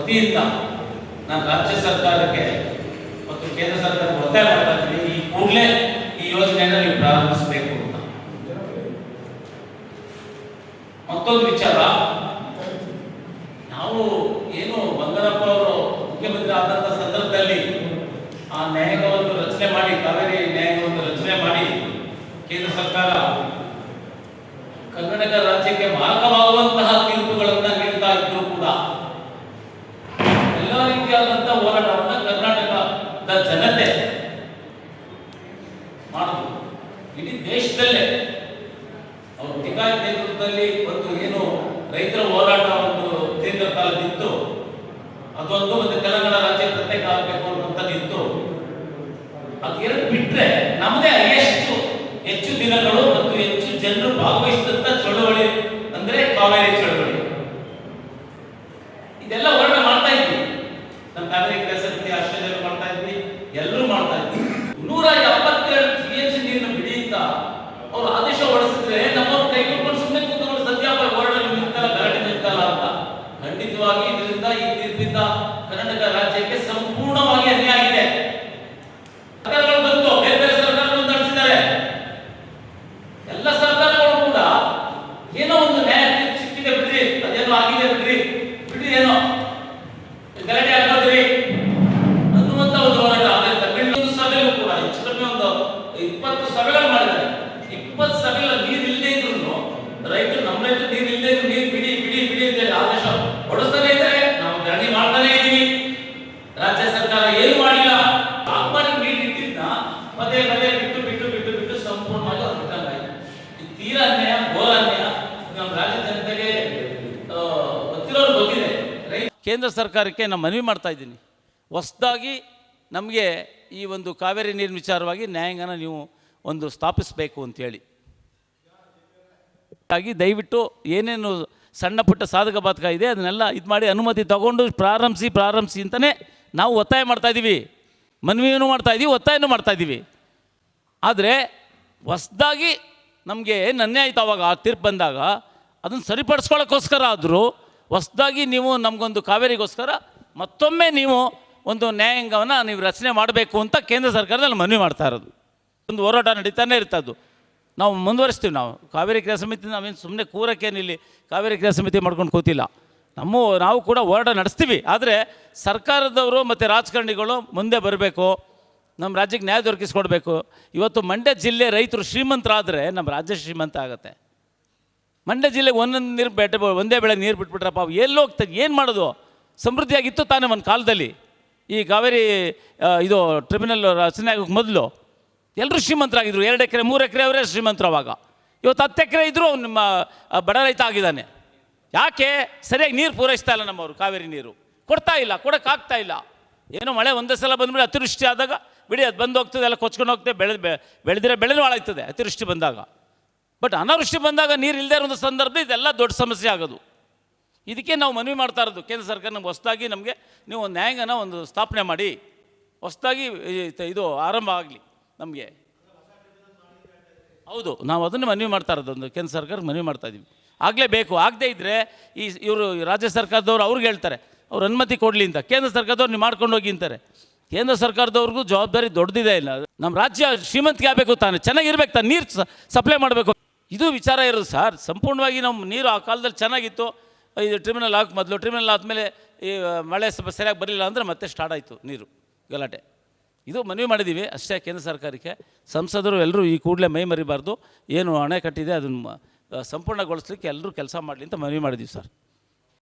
ವತಿಯಿಂದ ನಾನು ರಾಜ್ಯ ಸರ್ಕಾರಕ್ಕೆ ಮತ್ತು ಕೇಂದ್ರ ಸರ್ಕಾರಕ್ಕೆ ಒತ್ತಾಯ ಮಾಡ್ತಾ ಇದ್ದೀನಿ. ಈ ಕೂಡಲೇ ಈ ಯೋಜನೆಯನ್ನು ನೀವು ಪ್ರಾರಂಭಿಸಬೇಕು ಅಂತ. ಮತ್ತೊಂದು ವಿಚಾರ. ನಾವು ಏನು ಬಂಗಾರಪ್ಪ ಅವರು ಮುಖ್ಯಮಂತ್ರಿ ಆದಂತಹ ಸಂದರ್ಭದಲ್ಲಿ ಆ ನ್ಯಾಯಾಂಗವನ್ನು ರಚನೆ ಮಾಡಿ, ಕಾವೇರಿ ನ್ಯಾಯಾಂಗವನ್ನು ರಚನೆ ಮಾಡಿ ಕೇಂದ್ರ ಸರ್ಕಾರ ಕರ್ನಾಟಕ ಕರ್ನಾಟಕದ ಜನತೆ ಮಾಡಿದ್ರು ಇಡೀ ದೇಶದಲ್ಲೇ ಅವರು ಟಿಕಾಯತ್ ನೇತೃತ್ವದಲ್ಲಿ ಒಂದು ಏನು ರೈತರ ಹೋರಾಟ ಒಂದು ದೀರ್ಘಕಾಲದಿತ್ತು ಅದೊಂದು ಮತ್ತೆ ತೆಲಂಗಾಣ ರಾಜ್ಯ ಪ್ರತ್ಯೇಕ ಆಗಬೇಕು ಅನ್ನುವಂಥದ್ದಿತ್ತು. ಅದು ಎರಡು ಬಿಟ್ರೆ ನಮ್ಮದೇ ಎಷ್ಟು ಹೆಚ್ಚು ದಿನಗಳು ಮತ್ತು ಹೆಚ್ಚು ಜನರು ಭಾಗವಹಿಸಿದಂತ ಚಳುವಳಿ ಅಂದ್ರೆ ಕಾವೇರಿ ಚಳುವಳಿ. ಇದೆಲ್ಲ ಹೋರಾಟ ಮಾಡ್ತಾ ಇದ್ವಿ ನಮ್ಮ ಕಾವೇರಿ ಕೆಲಸ ಸಮಿತಿ ಆಶ್ರಯದಲ್ಲಿ ಮಾಡ್ತಾ ಇದ್ವಿ ಎಲ್ಲರೂ ಮಾಡ್ತಾ ಇದ್ವಿ ನೂರ ಎಪ್ಪತ್ತೇಳು ಟಿ ಎಂ ಸಿ ನೀರನ್ನು ಬಿಡಿ ಅಂತ ಅವ್ರು ಆದೇಶ ಹೊರಡಿಸಿದ್ರೆ ನಮ್ಮವ್ರು ಕೈ ಕೊಟ್ಕೊಂಡು ಸುಮ್ಮನೆ ಕೂತ್ಕೊಂಡು ಸದ್ಯ ಹೋರಾಟ ನಿಲ್ತಲ್ಲ ಗಲಾಟೆ ನಿಲ್ತಲ್ಲ ಅಂತ ಖಂಡಿತವಾಗಿ ಇದರಿಂದ ಈ ತೀರ್ಪಿಂದ ಕರ್ನಾಟಕ ರಾಜ್ಯಕ್ಕೆ ಸಂಪೂರ್ಣವಾಗಿ ಅನ್ಯಾಯ ಆಗಿದೆ. ಸರ್ಕಾರಗಳು ಬಂತು, ಬೇರೆ ಬೇರೆ ಸರ್ಕಾರಗಳು ನಡೆಸಿದ್ದಾರೆ. ಎಲ್ಲ ಸರ್ಕಾರಗಳು ಕೂಡ ಏನೋ ಒಂದು ನ್ಯಾಯ ಸಿಕ್ಕಿದೆ ಬಿಡ್ರಿ, ಅದೇನೋ ಆಗಿದೆ ಬಿಡ್ರಿ ಬಿಡ್ರಿ ಏನೋ. ಗಲಾಟೆ ಆಗ್ಬೋದ್ರಿ ಅನ್ನುವಂತ ಒಂದು ಹೋರಾಟ ಆದ್ರೆ ತಮಿಳುನಾಡು ಸಭೆಯಲ್ಲೂ ಕೂಡ, ಹೆಚ್ಚು ಕಡಿಮೆ ಒಂದು ಇಪ್ಪತ್ತು ಸಭೆಗಳು ಮಾಡಿದ್ದಾರೆ. ಇಪ್ಪತ್ತು ಸಭೆಗಳಲ್ಲಿ ನೀರು ಇದ್ರು ರೈತರು ನಮ್ಮ ರೈತರು ನೀರು ಕೇಂದ್ರ ಸರ್ಕಾರಕ್ಕೆ ನಾನು ಮನವಿ ಮಾಡ್ತಾ ಇದ್ದೀನಿ. ಹೊಸದಾಗಿ ನಮಗೆ ಈ ಒಂದು ಕಾವೇರಿ ನೀರಿನ ವಿಚಾರವಾಗಿ ನ್ಯಾಯಾಂಗನ ನೀವು ಒಂದು ಸ್ಥಾಪಿಸಬೇಕು ಅಂತೇಳಿ ಹಾಗಾಗಿ ದಯವಿಟ್ಟು ಏನೇನು ಸಣ್ಣ ಪುಟ್ಟ ಸಾಧಕ ಬಾಧಕ ಇದೆ, ಅದನ್ನೆಲ್ಲ ಇದು ಮಾಡಿ ಅನುಮತಿ ತಗೊಂಡು ಪ್ರಾರಂಭಿಸಿ ಪ್ರಾರಂಭಿಸಿ ಅಂತಲೇ ನಾವು ಒತ್ತಾಯ ಮಾಡ್ತಾ ಇದ್ದೀವಿ. ಮನವಿಯನ್ನು ಮಾಡ್ತಾ ಇದ್ದೀವಿ, ಒತ್ತಾಯನೂ ಮಾಡ್ತಾ ಇದ್ದೀವಿ. ಆದರೆ ಹೊಸ್ದಾಗಿ ನಮಗೆ ನನ್ನೆ ಆಯ್ತು ಅವಾಗ ಆ ತೀರ್ಪು ಬಂದಾಗ. ಅದನ್ನು ಸರಿಪಡಿಸ್ಕೊಳ್ಳೋಕ್ಕೋಸ್ಕರ ಆದರೂ ಹೊಸ್ದಾಗಿ ನೀವು ನಮಗೊಂದು ಕಾವೇರಿಗೋಸ್ಕರ ಮತ್ತೊಮ್ಮೆ ನೀವು ಒಂದು ನ್ಯಾಯಾಂಗವನ್ನು ನೀವು ರಚನೆ ಮಾಡಬೇಕು ಅಂತ ಕೇಂದ್ರ ಸರ್ಕಾರದಲ್ಲಿ ಮನವಿ ಮಾಡ್ತಾ ಇರೋದು. ಒಂದು ಹೋರಾಟ ನಡೀತಾನೆ ಇರ್ತದ್ದು ನಾವು ಮುಂದುವರಿಸ್ತೀವಿ ನಾವು. ಕಾವೇರಿ ಕ್ರಿಯಾ ಸಮಿತಿ ನಾವೇನು ಸುಮ್ಮನೆ ಕೂರಕ್ಕೇನಿಲ್ಲಿ ಕಾವೇರಿ ಕ್ರಿಯಾ ಸಮಿತಿ ಮಾಡ್ಕೊಂಡು ಕೂತಿಲ್ಲ. ನಮ್ಮ ನಾವು ಕೂಡ ಹೋರಾಟ ನಡೆಸ್ತೀವಿ. ಆದರೆ ಸರ್ಕಾರದವರು ಮತ್ತು ರಾಜಕಾರಣಿಗಳು ಮುಂದೆ ಬರಬೇಕು. ನಮ್ಮ ರಾಜ್ಯಕ್ಕೆ ನ್ಯಾಯ ದೊರಕಿಸ್ಕೊಡ್ಬೇಕು. ಇವತ್ತು ಮಂಡ್ಯ ಜಿಲ್ಲೆ ರೈತರು ಶ್ರೀಮಂತರಾದರೆ ನಮ್ಮ ರಾಜ್ಯ ಶ್ರೀಮಂತ ಆಗುತ್ತೆ. ಮಂಡ್ಯ ಜಿಲ್ಲೆಗೆ ಒಂದೊಂದು ನೀರು ಬೆಟ್ಟ ಒಂದೇ ಬೆಳೆ ನೀರು ಬಿಟ್ಬಿಟ್ರಪ್ಪ ಎಲ್ಲಿ ಹೋಗ್ತದೆ ಏನು ಮಾಡೋದು? ಸಮೃದ್ಧಿಯಾಗಿತ್ತು ತಾನೇ ಒಂದು ಕಾಲದಲ್ಲಿ. ಈ ಕಾವೇರಿ ಇದು ಟ್ರಿಬ್ಯುನಲ್ ರಚನೆ ಆಗೋಕ್ಕೆ ಮೊದಲು. ಎಲ್ಲರೂ ಶ್ರೀಮಂತರಾಗಿದ್ದರು ಎರಡು ಎಕರೆ, ಮೂರು ಎಕರೆ ಅವರೇ ಶ್ರೀಮಂತರು ಅವಾಗ. ಇವತ್ತು ಹತ್ತು ಎಕರೆ ಇದ್ದರೂ ನಿಮ್ಮ ಬಡ ರೈತ ಆಗಿದ್ದಾನೆ. ಯಾಕೆ? ಸರಿಯಾಗಿ ನೀರು ಪೂರೈಸ್ತಾ ಇಲ್ಲ ನಮ್ಮವರು ಕಾವೇರಿ ನೀರು. ಕೊಡ್ತಾ ಇಲ್ಲ ಕೊಡೋಕ್ಕಾಗ್ತಾ ಇಲ್ಲ. ಏನೋ ಮಳೆ ಒಂದೇ ಸಲ ಬಂದ್ಬಿಟ್ಟು ಅತಿವೃಷ್ಟಿ ಆದಾಗ ಬಿಡಿ, ಅದು ಬಂದು ಹೋಗ್ತದೆ, ಎಲ್ಲ ಕೊಚ್ಕೊಂಡು ಹೋಗ್ತದೆ ಬೆಳೆ ಬೆಳೆದಿರೋ ಬೆಳೆನೂ ಹಾಳಾಗ್ತದೆ ಅತಿವೃಷ್ಟಿ ಬಂದಾಗ. ಬಟ್ ಅನಾವೃಷ್ಟಿ ಬಂದಾಗ ನೀರು ಇಲ್ಲದೆ ಇರೋ ಸಂದರ್ಭ, ಇದೆಲ್ಲ ದೊಡ್ಡ ಸಮಸ್ಯೆ ಆಗೋದು. ಇದಕ್ಕೆ ನಾವು ಮನವಿ ಮಾಡ್ತಾ ಇರೋದು, ಕೇಂದ್ರ ಸರ್ಕಾರ ನಮ್ಗೆ ಹೊಸದಾಗಿ ನಮಗೆ ನೀವು ಒಂದು ನ್ಯಾಯಾಂಗನ ಒಂದು ಸ್ಥಾಪನೆ ಮಾಡಿ, ಹೊಸದಾಗಿ ಇದು ಆರಂಭ ಆಗಲಿ ನಮಗೆ. ಹೌದು, ನಾವು ಅದನ್ನು ಮನವಿ ಮಾಡ್ತಾ ಇರೋದು, ಒಂದು ಕೇಂದ್ರ ಸರ್ಕಾರಕ್ಕೆ ಮನವಿ ಮಾಡ್ತಾ ಇದ್ದೀವಿ ಆಗಲೇಬೇಕು ಆಗದೇ ಇದ್ದರೆ ಈ ಇವರು ರಾಜ್ಯ ಸರ್ಕಾರದವ್ರು ಅವ್ರಿಗೆ ಹೇಳ್ತಾರೆ, ಅವ್ರು ಅನುಮತಿ ಕೊಡಲಿ ಅಂತ, ಕೇಂದ್ರ ಸರ್ಕಾರದವ್ರು ನೀವು ಮಾಡ್ಕೊಂಡು ಹೋಗಿ ಅಂತಾರೆ. ಕೇಂದ್ರ ಸರ್ಕಾರದವ್ರಿಗೂ ಜವಾಬ್ದಾರಿ ದೊಡ್ಡದಿದೆ ಇಲ್ಲ. ನಮ್ಮ ರಾಜ್ಯ ಶ್ರೀಮಂತಿಗೆ ಆಗಬೇಕು ತಾನೆ, ಚೆನ್ನಾಗಿರ್ಬೇಕು ತಾನೆ, ನೀರು ಸಪ್ಲೈ ಮಾಡಬೇಕು. ಇದು ವಿಚಾರ ಇರೋದು ಸರ್, ಸಂಪೂರ್ಣವಾಗಿ ನಮ್ಮ ನೀರು ಆ ಕಾಲದಲ್ಲಿ ಚೆನ್ನಾಗಿತ್ತು. ಇದು ಟ್ರಿಮಿನಲ್ ಹಾಕಿ ಮೊದಲು ಟ್ರಿಮಿನಲ್ ಆದಮೇಲೆ ಈ ಮಳೆ ಸ್ವಲ್ಪ ಸರಿಯಾಗಿ ಬರಲಿಲ್ಲ ಅಂದರೆ ಮತ್ತೆ ಸ್ಟಾರ್ಟ್ ಆಯಿತು ನೀರು, ಗಲಾಟೆ. ಇದು ಮನವಿ ಮಾಡಿದ್ದೀವಿ ಅಷ್ಟೇ ಕೇಂದ್ರ ಸರ್ಕಾರಕ್ಕೆ. ಸಂಸದರು ಎಲ್ಲರೂ ಈ ಕೂಡಲೇ ಮೈ ಮರಿಬಾರ್ದು. ಏನು ಅಣೆಕಟ್ಟಿದೆ ಅದನ್ನು ಸಂಪೂರ್ಣಗೊಳಿಸ್ಲಿಕ್ಕೆ ಎಲ್ಲರೂ ಕೆಲಸ ಮಾಡಲಿ ಅಂತ ಮನವಿ ಮಾಡಿದ್ದೀವಿ ಸರ್.